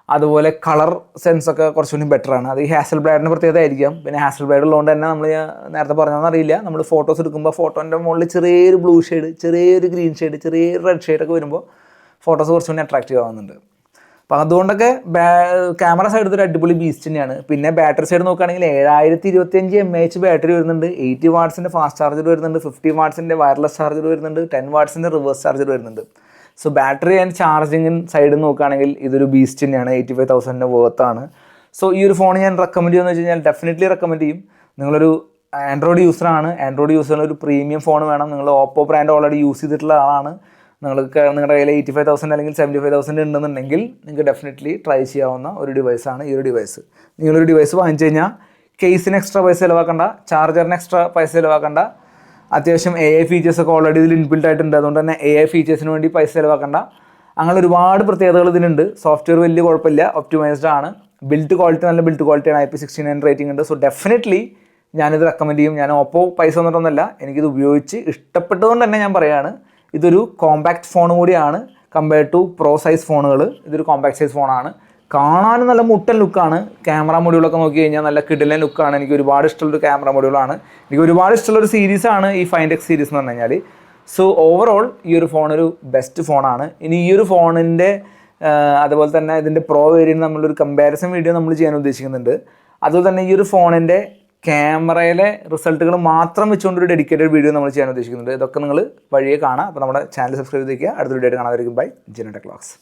അതുപോലെ കളർ സെൻസ് ഒക്കെ കുറച്ചുകൂടി ബെറ്റർ ആണ്. അത് ഈ ഹാസൽ ബ്ലൈഡിന് പ്രത്യേകത ആയിരിക്കാം. പിന്നെ ഹാസൽ ബ്ലൈഡ് ഉള്ളതുകൊണ്ട് തന്നെ നമ്മൾ നേരത്തെ പറഞ്ഞതെന്ന് അറിയില്ല. നമ്മൾ ഫോട്ടോസ് എടുക്കുമ്പോൾ ഫോട്ടോന്റെ മുകളിൽ ചെറിയൊരു ബ്ലൂ ഷെയ്ഡ് ചെറിയൊരു ഗ്രീൻ ഷെയ്ഡ് ചെറിയൊരു റെഡ് ഷെയ്ഡ് ഒക്കെ വരുമ്പോൾ ഫോട്ടോസ് കുറച്ചുകൂടി അട്രാക്റ്റീവ് ആവുന്നുണ്ട്. അപ്പോൾ അതുകൊണ്ടൊക്കെ ക്യാമറ സൈഡ് ഒരു അടിപൊളി ബീസ്റ്റ് തന്നെയാണ്. പിന്നെ ബാറ്ററി സൈഡ് നോക്കുകയാണെങ്കിൽ ഏഴായിരത്തി ഇരുപത്തിയഞ്ച് എം എച്ച് ബാറ്ററി വരുന്നുണ്ട്. എയ്റ്റി വാട്ട്സിന്റെ ഫാസ്റ്റ് ചാർജർ വരുന്നുണ്ട്. ഫിഫ്റ്റി വാട്ട്സിന്റെ വയർലെസ് ചാർജർ വരുന്നുണ്ട്. ടെൻ വാട്ട്സിന്റെ റിവേഴ്സ് ചാർജർ വരുന്നുണ്ട്. So battery and charging side നോക്കുകയാണെങ്കിൽ ഇതൊരു ബീസ്റ്റ് തന്നെയാണ്. എയ്റ്റി ഫൈവ് തൗസൻഡിന്റെ വേർത്താണ് സോ ഈ ഒരു ഫോൺ ഞാൻ റെക്കമെൻഡ് ചെയ്യുമെന്ന് വെച്ച് കഴിഞ്ഞാൽ ഡെഫിനറ്റ്ലി റെക്കമെൻഡ് ചെയ്യും. നിങ്ങളൊരു ആൻഡ്രോയിഡ് യൂസറാണ് ആൻഡ്രോയിഡ് യൂസറിന് ഒരു പ്രീമിയം ഫോൺ വേണം. നിങ്ങൾ ഓപ്പോ ബ്രാൻഡ് ഓൾറെഡി യൂസ് ചെയ്തിട്ടുള്ള ആളാണ്. നിങ്ങൾക്ക് നിങ്ങളുടെ കയ്യിൽ എയ്റ്റി ഫൈവ് തൗസൻഡ് അല്ലെങ്കിൽ സെവന്റി ഫൈവ് തൗസൻഡ് ഉണ്ടെന്നുണ്ടെങ്കിൽ നിങ്ങൾക്ക് ഡെഫിനറ്റ്ലി ട്രൈ ചെയ്യാവുന്ന ഒരു ഡിവൈസാണ് ഈ ഒരു ഡിവൈസ് നിങ്ങളൊരു ഡിവൈസ് വാങ്ങിച്ചു കഴിഞ്ഞാൽ കേസിന് എക്സ്ട്രാ പൈസ ചിലവാക്കണ്ട ചാർജറിന് എക്സ്ട്രാ പൈസ ചിലവാക്കണ്ട. അത്യാവശ്യം എ ഐ ഫീച്ചേഴ്സ് ഒക്കെ ഓൾറെഡി ഇതിൽ ഇൻബിൽഡ് ആയിട്ടുണ്ട്. അതുകൊണ്ട് തന്നെ എ ഐ ഫീച്ചേഴ്സിന് വേണ്ടി പൈസ ചിലവാക്കണ്ട. അങ്ങനെ ഒരുപാട് പ്രത്യേകതകൾ ഇതിനുണ്ട് സോഫ്റ്റ്വെയർ വലിയ കുഴപ്പമില്ല. ഒപ്റ്റിമൈസ്ഡ് ആണ്. ബിൽഡ് ക്വാളിറ്റി നല്ല ബിൽഡ് ക്വാളിറ്റിയാണ് I P sixty nine rating ഉണ്ട്. സോ ഡെഫിനറ്റ്ലി ഞാനിത് റെക്കമെൻഡ് ചെയ്യും. ഞാൻ ഓപ്പോ പൈസ വന്നിട്ടൊന്നുമല്ല എനിക്കിത് ഉപയോഗിച്ച് ഇഷ്ടപ്പെട്ടതുകൊണ്ട് തന്നെ ഞാൻ പറയുകയാണ് ഇതൊരു കോമ്പാക്ട് ഫോൺ കൂടിയാണ് കമ്പയർ ടു പ്രോ സൈസ് ഫോണുകൾ ഇതൊരു കോമ്പാക്ട് സൈസ് ഫോണാണ് കാണാനും നല്ല മുട്ടൻ ലുക്കാണ് ക്യാമറ മൊഡ്യൂളൊക്കെ നോക്കി കഴിഞ്ഞാൽ നല്ല കിടിലൻ ലുക്കാണ് എനിക്ക് ഒരുപാട് ഇഷ്ടമുള്ളൊരു ക്യാമറ മൊഡ്യൂളാണ് എനിക്ക് ഒരുപാട് ഇഷ്ടമുള്ളൊരു സീരീസാണ് ഈ ഫൈൻഡ് എക്സ് സീരീസ് എന്ന് പറഞ്ഞു കഴിഞ്ഞാൽ സോ ഓവറോൾ ഈ ഒരു ഫോൺ ഒരു ബെസ്റ്റ് ഫോണാണ് ഇനി ഈ ഒരു ഫോണിന്റെ അതുപോലെ തന്നെ ഇതിന്റെ പ്രോ വേരിയന്റ് നമ്മളൊരു കമ്പാരിസൺ വീഡിയോ നമ്മൾ ചെയ്യാൻ ഉദ്ദേശിക്കുന്നുണ്ട്. അതുപോലെ തന്നെ ഈ ഒരു ഫോണിന്റെ ക്യാമറയിലെ റിസൾട്ടുകൾ മാത്രം വെച്ചുകൊണ്ട് ഒരു ഡെഡിക്കേറ്റഡ് വീഡിയോ നമ്മൾ ചെയ്യാൻ ഉദ്ദേശിക്കുന്നുണ്ട്. ഇതൊക്കെ നിങ്ങൾ വഴിയെ കാണാം. അപ്പോൾ നമ്മുടെ ചാനൽ സബ്സ്ക്രൈബ് ചെയ്തേക്കുക അടുത്തൊരു വീഡിയോ കാണാതിരിക്കും ബൈ ജിനോ ടെക്ലോക്സ്